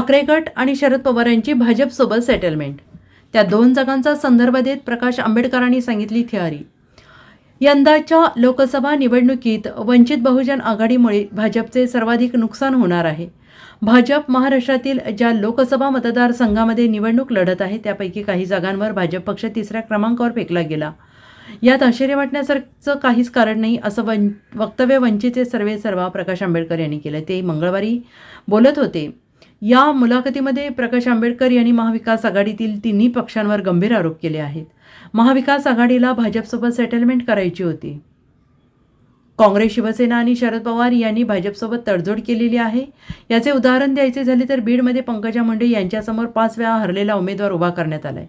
ठाकरे गट आणि शरद पवार यांची भाजपसोबत सेटलमेंट त्या दोन जागांचा संदर्भ देत प्रकाश आंबेडकरांनी सांगितली थिअरी यंदाच्या लोकसभा निवडणुकीत वंचित बहुजन आघाडीमुळे भाजपचे सर्वाधिक नुकसान होणार आहे. भाजप महाराष्ट्रातील ज्या लोकसभा मतदारसंघामध्ये निवडणूक लढत आहे त्यापैकी काही जागांवर भाजप पक्ष तिसऱ्या क्रमांकावर फेकला गेला. यात आश्चर्य वाटण्यासारखं काहीच कारण नाही असं वन वक्तव्य वंचितचे सर्वे सर्वा प्रकाश आंबेडकर यांनी केलं. ते मंगळवारी बोलत होते. या मुलाखतीमध्ये प्रकाश आंबेडकर यांनी महाविकास आघाडीतील तिन्ही पक्षांवर गंभीर आरोप केले आहेत. महाविकास आघाडीला भाजपसोबत सेटलमेंट करायची होती. काँग्रेस शिवसेना आणि शरद पवार यांनी भाजपसोबत तडजोड केलेली आहे. याचे उदाहरण द्यायचे झाले तर बीडमध्ये पंकजा मुंडे यांच्यासमोर पाच वेळा हरलेला उमेदवार उभा करण्यात आलाय.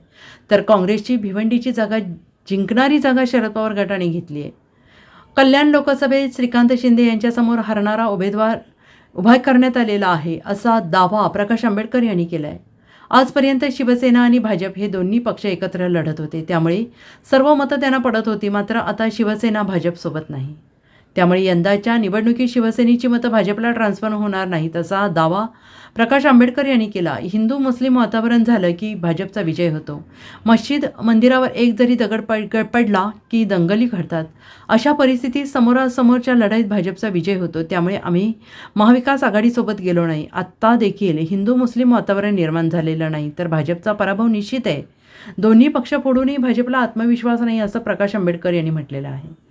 तर काँग्रेसची भिवंडीची जागा जिंकणारी जागा शरद पवार गटाने घेतली आहे. कल्याण लोकसभेत श्रीकांत शिंदे यांच्यासमोर हरणारा उमेदवार उभा करण्यात आलेला आहे असा दावा प्रकाश आंबेडकर यांनी केला आहे आजपर्यंत शिवसेना आणि भाजप हे दोन्ही पक्ष एकत्र लढत होते. त्यामुळे सर्व मतं त्यांना पडत होती. मात्र आता शिवसेना भाजपसोबत नाही. त्यामुळे यंदाच्या निवडणुकीत शिवसेनेची मतं भाजपला ट्रान्सफर होणार नाहीत असा दावा प्रकाश आंबेडकर यांनी केला. हिंदू मुस्लिम वातावरण झालं की भाजपचा विजय होतो. मस्जिद मंदिरावर एक जरी दगड पड पडला की दंगली घडतात. अशा परिस्थितीत समोरासमोरच्या लढाईत भाजपचा विजय होतो. त्यामुळे आम्ही महाविकास आघाडीसोबत गेलो नाही. आत्ता देखील हिंदू मुस्लिम वातावरण निर्माण झालेलं नाही तर भाजपचा पराभव निश्चित आहे. दोन्ही पक्ष फोडूनही भाजपला आत्मविश्वास नाही असं प्रकाश आंबेडकर यांनी म्हटलेलं आहे.